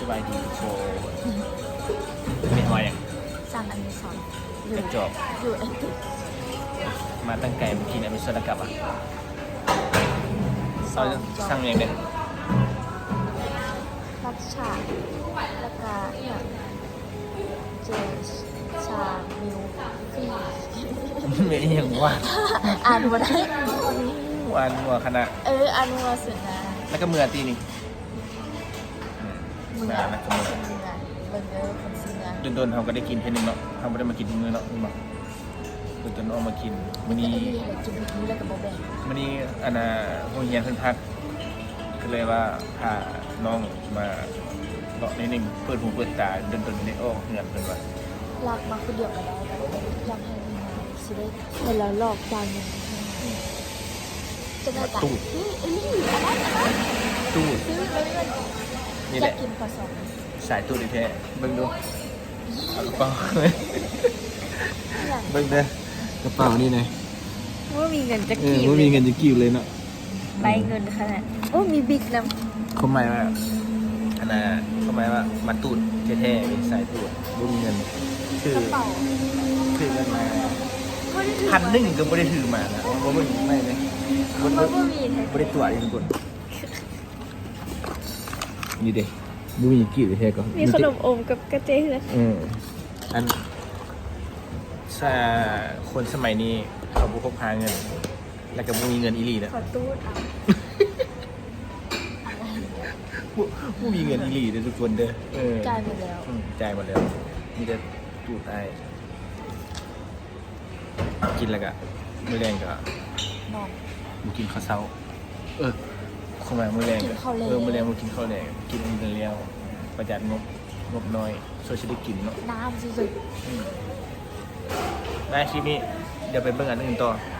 สบายดีโชว์เป็นวาอย่างสั่งอเมซอนอยู่กระจอกอยู่ไอติมาตั้งไก่มากินอเมซอนแล้วกลับอะสเราองจะจอสั่งอย่างเดียวรับชาแล้วก็อย่างเจชามิวฟีไม่อย่างว่าอ่านมาได้หวานหัวขนาดเอออ่านมาสุดนะแล้วก็เมื่อตีนี่อื มมือมาแล้วก็เมื่อคนเมืองเบิ่งเด้อคนซื้อเมืองโดนๆเขาก็ได้กินเท่านึงเนาะเขาไม่ได้มากินทุกมื้อเนาะนี่บอกโดนๆเอามากินวันไอ้นี้นี่เลยกินแบบนี้แล้วก็บ่แบ่งวันนี้อันน่ะโรงเรียนเพิ่นพักก็เลยว่าพาน้องมาเลาะในหนึ่งเปิดหูเปิดตาโดนๆได้ออกเงินเพิ่นว่าลากมาคนเดียวก็ได้แต่ว่าอยากให้มีงานสิได้เวลาลอกจานหนึงจะได้กันนี่ไอ้นี่อันนั้นอันนั้นตู้ซื้อแล้วเงิน นี่อแหยากละกินผสมสายตู้แท้ๆเบิ่งดูเอากระเป๋าอยากเบิ่งเด้อกระเป๋านี่นะว่ามีเงินจะเออกี่บ่มีเงินจะกิ้วเลยเนาะใบเงินขนาดโอ้มีบิ๊กน้เขาหมายว่าอันน่ะเขาหมายว่ามาตูดแท้ๆเป็นสายตูดบ่มีเงินคือกระเป๋าคือเงินมาไม่ได้ถือพันหนึ่งก็บ่ได้ถือมานะบ่เบิ่งไม่เลยบ่มันบ่ก็มีแท้บ่ได้ตรวจอีกทุกคน นี่เด้บ่มีกิ้วแท้ก็มีขนมอมกับกระเจี๊ยบเอออันถ้าคนสมัยนี้เขาบุกพาเงิน แล้วก็บ่มีเงินอีหลีแล้วขอตู้เอาบ่บ่มีเงินอีหลีเด้อทุกคนเด้อเออจ่ายไปแล้วอืมจ่ายหมดแล้วมีแต่ตู้ใต้กินแล้วก็มื้อแรงก็นอนบ่กินข้าวเช้า เออ เข้ามามื้อแรงกินข้าวแลงเออมื้อแรงบ่กินข้าวแรงกินอันนี้แล้วประหยัดงบงบน้อยช่วยสิได้กินเนาะน้ำสุดอืมได้คลิปนี้เดี๋ยวไปเบิ่งอันอื่นต่อๆ